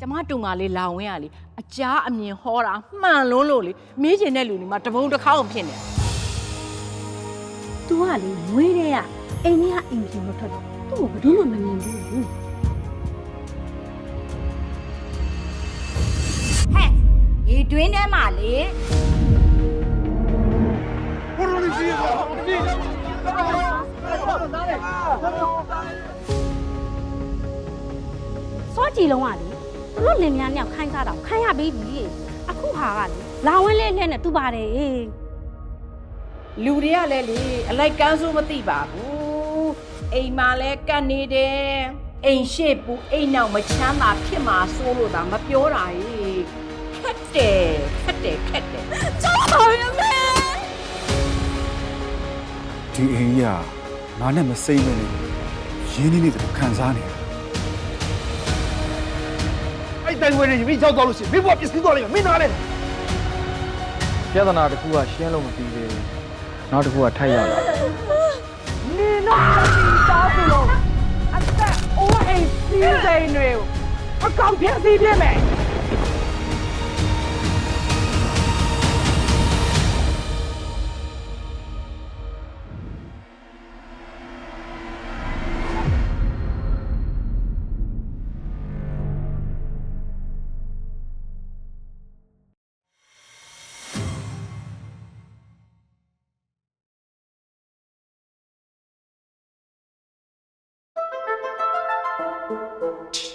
ကျမတူမလေးလောင်ဝင်းရလေအကြားအမြင်ဟောတာမှန်လုံးလို့လေမေးချင်တဲ့လူတွေမှာတပုံတစ်ခေါက်ဖြစ်နေတယ်သူကလေမွေးတဲ့ကအိမ်ကြီးကအိမ်ကြီးလို့ထွက်တယ်သူ့ကိုဘယ်သူမှမမြင်ဘူး ဟဲ့ရေတွင်းထဲမှာလေစောကြည်လုံးကလေ သူတို့လင်မယားနှစ်ယောက်ခိုင်းစားတာကိုခိုင်းရပြီးပြီအခုဟာကလေလာဝင်းလေးနဲ့နဲ့သူပါတယ်အေးလူတွေကလည်းလေအလိုက်ကန်းစိုးမသိပါဘူးအိမ်မှာလဲကတ်နေတယ်အိမ်ရှိပူအိမ်နောက်မချမ်းသာဖြစ်မှာစိုးလို့သာမပြောတာကြီးခက်တယ်ခက်တယ်ခက်တယ်ဒီအိမ်ကြီးကငါနဲ့မစိမ့်မနဲ့ရင်းနှီးနေတယ်ခံစားနေတာ အဲ့တိုင်ဝဲနေမိကြောက်တော့လို့ရှိရင်မိဘပစ္စည်းတော့လိမ့်မယ်မင်းနားလဲပြဿနာတစ်ခုကရှင်းလို့မပြီးသေးဘူးနောက်တစ်ခုကထိုက်ရလာနေတော့ဒီသားစုလုံးအသက်အိုးအိမ်စီးစိမ်တွေကိုအကောင်ပြည့်စည်ပြည့်မယ် 지,